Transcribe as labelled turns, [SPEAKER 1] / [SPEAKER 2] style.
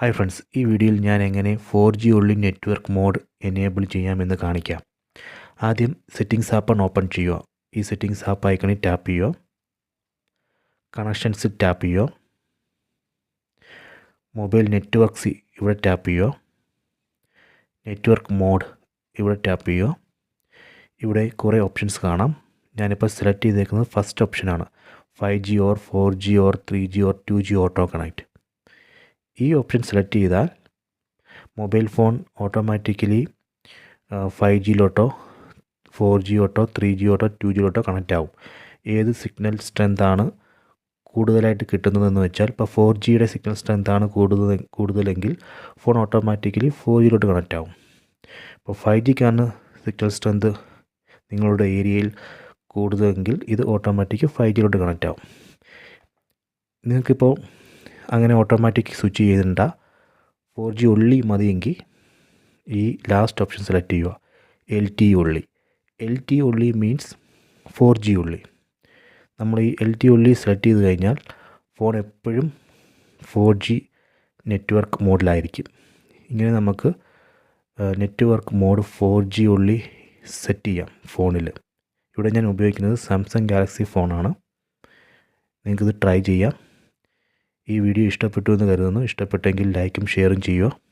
[SPEAKER 1] Hi friends ഈ വീഡിയോയിൽ ഞാൻ എങ്ങനെ four G only network mode enable ചെയ്യാമെന്ന് കാണിക്കാം. ആദ്യം സെറ്റിംഗ്സ് ആപ്പ് ഓപ്പൺ ചെയ്യുക. ഈ സെറ്റിംഗ്സ് ആപ്പ് ഐക്കണിൽ ടാപ്പ് ചെയ്യുക. കണക്ഷൻസ് ടാപ്പ് ചെയ്യുക. മൊബൈൽ നെറ്റ്വർക്ക്സ് ഇവിടെ ടാപ്പ് ചെയ്യുക. നെറ്റ്വർക്ക് മോഡ് ഇവിടെ ടാപ്പ് ചെയ്യുക. ഇവിടെ കുറേ ഓപ്ഷൻസ് കാണാം. ഞാനിപ്പോൾ സെലക്ട് ചെയ്തേക്കുന്നത് ഫസ്റ്റ് ഓപ്ഷനാണ് five G or four G or three G or two G auto connect ഈ ഓപ്ഷൻ സെലക്ട് ചെയ്താൽ മൊബൈൽ ഫോൺ ഓട്ടോമാറ്റിക്കലി ഫൈവ് ജിയിലോട്ടോ four auto three auto two ജിയിലോട്ടോ കണക്റ്റ് ആവും. ഏത് സിഗ്നൽ സ്ട്രെങ്ത് ആണ് കൂടുതലായിട്ട് കിട്ടുന്നതെന്ന് വെച്ചാൽ ഇപ്പോൾ ഫോർ ജിയുടെ സിഗ്നൽ സ്ട്രെങ്ത് ആണ് കൂടുതൽ കൂടുതലെങ്കിൽ ഫോൺ ഓട്ടോമാറ്റിക്കലി ഫോർ ജിയിലോട്ട് കണക്റ്റ് ആവും. ഇപ്പോൾ ഫൈവ് ജിക്കാണ് സിഗ്നൽ സ്ട്രെങ്ത് നിങ്ങളുടെ ഏരിയയിൽ കൂടുതലെങ്കിൽ ഇത് ഓട്ടോമാറ്റിക് ഫൈവ് ജിയിലോട്ട് കണക്റ്റ് ആവും. നിങ്ങൾക്കിപ്പോൾ അങ്ങനെ ഓട്ടോമാറ്റിക് സ്വിച്ച് ചെയ്തിട്ടുണ്ട ഫോർ ജി ഉള്ളി മതിയെങ്കിൽ ഈ ലാസ്റ്റ് ഓപ്ഷൻ സെലക്ട് ചെയ്യുക L T only. L T only means four G only. നമ്മൾ ഈ എൽ ടി ഉള്ളി സെലക്ട് ചെയ്ത് കഴിഞ്ഞാൽ ഫോൺ എപ്പോഴും ഫോർ ജി നെറ്റ്വർക്ക് മോഡിലായിരിക്കും ഇങ്ങനെ നമുക്ക് network mode four G only set ചെയ്യാം ഫോണിൽ ഇവിടെ ഞാൻ ഉപയോഗിക്കുന്നത് സാംസങ് ഗാലക്സി ഫോണാണ് നിങ്ങൾക്കിത് ട്രൈ ചെയ്യാം. ഈ വീഡിയോ ഇഷ്ടപ്പെട്ടു എന്ന് കരുതുന്നു. ഇഷ്ടപ്പെട്ടെങ്കിൽ ലൈക്കും ഷെയറും ചെയ്യുക.